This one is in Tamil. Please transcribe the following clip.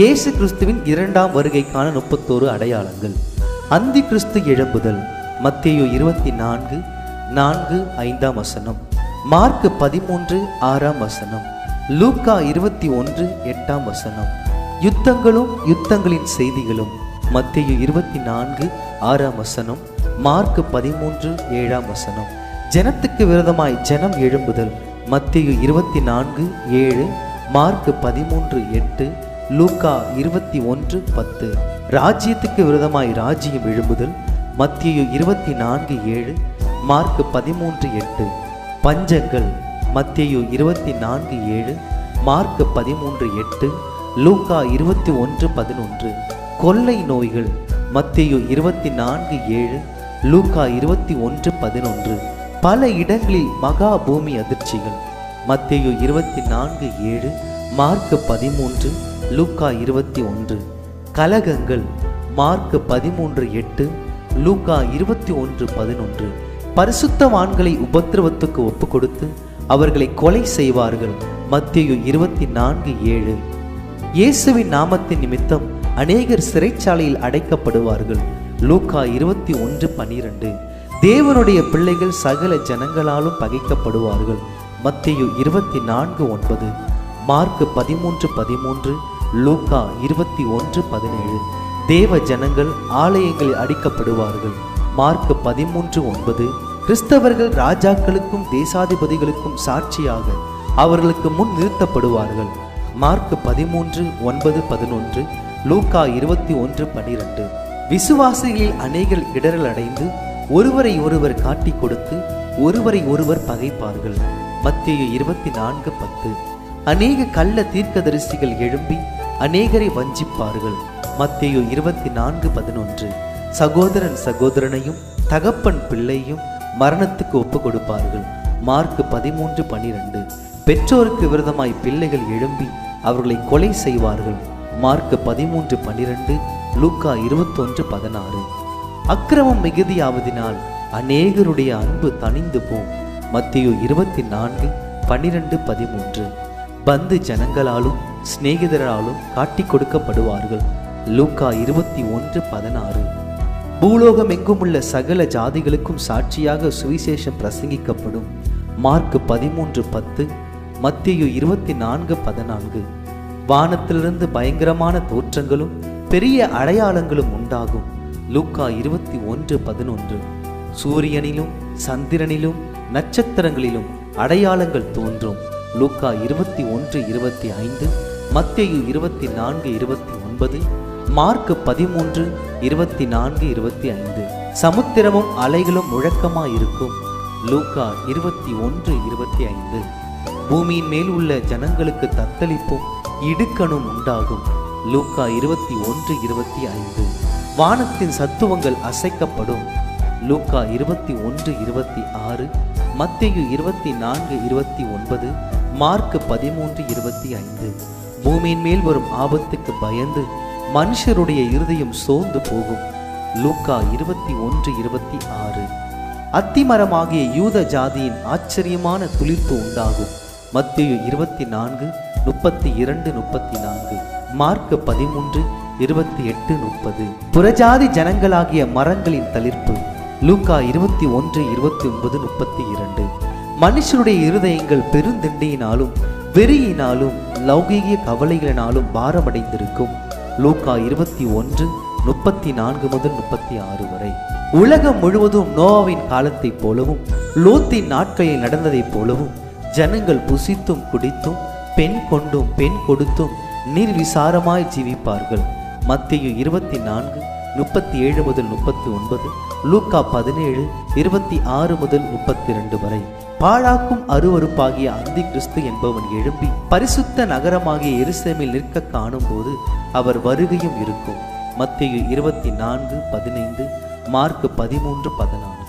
இயேசு கிறிஸ்துவின் இரண்டாம் வருகைக்கான முப்பத்தோரு அடையாளங்கள். அந்தி கிறிஸ்து எழும்புதல் மத்தியோ இருபத்தி நான்கு நான்கு ஐந்தாம் வசனம். மார்க் பதிமூன்று ஆறாம் வசனம். லூக்கா இருபத்தி ஒன்று எட்டாம் வசனம். யுத்தங்களும் யுத்தங்களின் செய்திகளும் மத்திய இருபத்தி நான்கு ஆறாம் வசனம். மார்க் பதிமூன்று ஏழாம் வசனம். ஜனத்துக்கு விரோதமாய் ஜனம் எழும்புதல் மத்திய இருபத்தி நான்கு ஏழு மார்க் பதிமூன்று எட்டு லூக்கா இருபத்தி ஒன்று பத்து. ராஜ்யத்துக்கு விரோதமாய் ராஜ்யம் எழும்புதல். மத்தியு இருபத்தி நான்கு ஏழு மார்க் பதிமூன்று எட்டு. பஞ்சங்கள். மத்தியு இருபத்தி நான்கு ஏழு மார்க் பதிமூன்று எட்டு. லூக்கா இருபத்தி ஒன்று பதினொன்று. கொள்ளை நோய்கள். மத்தியு இருபத்தி நான்கு ஏழு லூக்கா இருபத்தி ஒன்று பதினொன்று. பல இடங்களில் மகா பூமி அதிர்ச்சிகள். மத்தியு இருபத்தி நான்கு ஏழு மார்க் பதிமூன்று. லூக்கா இருபத்தி ஒன்று. கலகங்கள் மார்க் பதிமூன்று எட்டு லூக்கா இருபத்தி ஒன்று பதினொன்று. பரிசுத்தவான்களை உபத்திரவத்துக்கு ஒப்பு கொடுத்து அவர்களை கொலை செய்வார்கள். மத்தேயு இருபத்தி நான்கு ஏழு. இயேசுவின் நாமத்தின் நிமித்தம் அநேகர் சிறைச்சாலையில் அடைக்கப்படுவார்கள். லூக்கா இருபத்தி ஒன்று பனிரெண்டு. தேவனுடைய பிள்ளைகள் சகல ஜனங்களாலும் பகைக்கப்படுவார்கள். மத்தியு இருபத்தி நான்கு ஒன்பது. மார்க் பதிமூன்று பதிமூன்று லூக்கா இருபத்தி ஒன்று பதினேழு. தேவ ஜனங்கள் ஆலயங்களில் அடிக்கப்படுவார்கள். மார்க் பதிமூன்று ஒன்பது. கிறிஸ்தவர்கள் ராஜாக்களுக்கும் தேசாதிபதிகளுக்கும் சாட்சியாக அவர்களுக்கு முன் நிறுத்தப்படுவார்கள். மார்க் பதிமூன்று ஒன்பது பதினொன்று. லூக்கா இருபத்தி ஒன்று பனிரெண்டு. விசுவாசிகளில் அநேகர் இடரல் அடைந்து ஒருவரை ஒருவர் காட்டி கொடுத்து ஒருவரை ஒருவர் பகைப்பார்கள். மத்திய இருபத்தி நான்கு பத்து. அநேக கள்ள தீர்க்கதரிசிகள் எழும்பி அநேகரை வஞ்சிப்பார்கள். மத்தியோ இருபத்தி நான்கு பதினொன்று. சகோதரன் சகோதரனையும் தகப்பன் பிள்ளையும் மரணத்துக்கு ஒப்பு கொடுப்பார்கள் மார்க் பதிமூன்று பனிரெண்டு. பெற்றோருக்கு விரதமாய் பிள்ளைகள் எழும்பி அவர்களை கொலை செய்வார்கள். மார்க் பதிமூன்று பனிரெண்டு லூக்கா இருபத்தொன்று பதினாறு. அக்கிரமம் மிகுதியாவதினால் அநேகருடைய அன்பு தணிந்து போம். மத்தியோ இருபத்தி நான்கு பனிரெண்டு பதிமூன்று. பந்து ஜனங்களாலும் சிநேகிதராலும் காட்டி கொடுக்கப்படுவார்கள். லூக்கா இருபத்தி ஒன்று பதினாறு. பூலோகம் எங்குமுள்ள சகல ஜாதிகளுக்கும் சாட்சியாக சுவிசேஷம் பிரசங்கிக்கப்படும். மார்க் பதிமூன்று பத்து. மத்தியு இருபத்தி நான்கு பதினான்கு. வானத்திலிருந்து பயங்கரமான தோற்றங்களும் பெரிய அடையாளங்களும் உண்டாகும். லூக்கா இருபத்தி ஒன்று பதினொன்று. சூரியனிலும் சந்திரனிலும் நட்சத்திரங்களிலும் அடையாளங்கள் தோன்றும். லூக்கா இருபத்தி ஒன்று இருபத்தி ஐந்து மத்தியு இருபத்தி நான்கு இருபத்தி ஒன்பது மார்க் பதிமூன்று இருபத்தி நான்கு இருபத்தி ஐந்து. சமுத்திரமும் அலைகளும் முழக்கமாக இருக்கும் லூக்கா இருபத்தி ஒன்று இருபத்தி ஐந்து. பூமியின் மேல் உள்ள ஜனங்களுக்கு தத்தளிப்பும் இடுக்கணும் உண்டாகும். லூக்கா இருபத்தி ஒன்று இருபத்தி ஐந்து. வானத்தின் சத்துவங்கள் அசைக்கப்படும். லூக்கா இருபத்தி ஒன்று இருபத்தி ஆறு மத்தியு இருபத்தி நான்கு இருபத்தி ஒன்பது மார்க் பதிமூன்று இருபத்தி ஐந்து. பூமியின் மேல் வரும் ஆபத்துக்கு பயந்து மனுஷருடைய இருதயம் சோர்ந்து போகும். லூக்கா இருபத்தி ஒன்று இருபத்தி ஆறு. அத்திமரமாகிய யூத ஜாதியின் ஆச்சரியமான துளிர்ப்பு உண்டாகும். மத்திய இருபத்தி நான்கு முப்பத்தி இரண்டு முப்பத்தி நான்கு. மார்க் பதிமூன்று இருபத்தி எட்டு முப்பது. புறஜாதி ஜனங்களாகிய மரங்களின் தளிர்ப்பு. லூக்கா இருபத்தி ஒன்று இருபத்தி ஒன்பது முப்பத்தி இரண்டு. மனுஷருடைய இருதயங்கள் பெருந்திண்டியினாலும் வெறியினாலும் லௌகீக கவலைகளினாலும் பாரமடைந்திருக்கும். லூக்கா இருபத்தி ஒன்று முப்பத்தி நான்கு முதல் முப்பத்தி ஆறு வரை. உலகம் முழுவதும் நோவாவின் காலத்தைப் போலவும் லோத்தின் நாட்களில் நடந்ததைப் போலவும் ஜனங்கள் புசித்தும் குடித்தும் பெண் கொண்டும் பெண் கொடுத்தும் நிர்விசாரமாய் ஜீவிப்பார்கள். மத்திய இருபத்தி நான்கு முப்பத்தி ஏழு முதல் முப்பத்தி ஒன்பது லூக்கா பதினேழு இருபத்தி ஆறு முதல் முப்பத்தி ரெண்டு வரை. பாழாக்கும் அருவருப்பாகிய அந்தி கிறிஸ்து என்பவன் எழும்பி பரிசுத்த நகரமாகிய எருசலேமில் நிற்க காணும்போது அவர் வருகையும் இருக்கும். மத்திய இருபத்தி நான்கு பதினைந்து மார்க் பதிமூன்று பதினான்கு.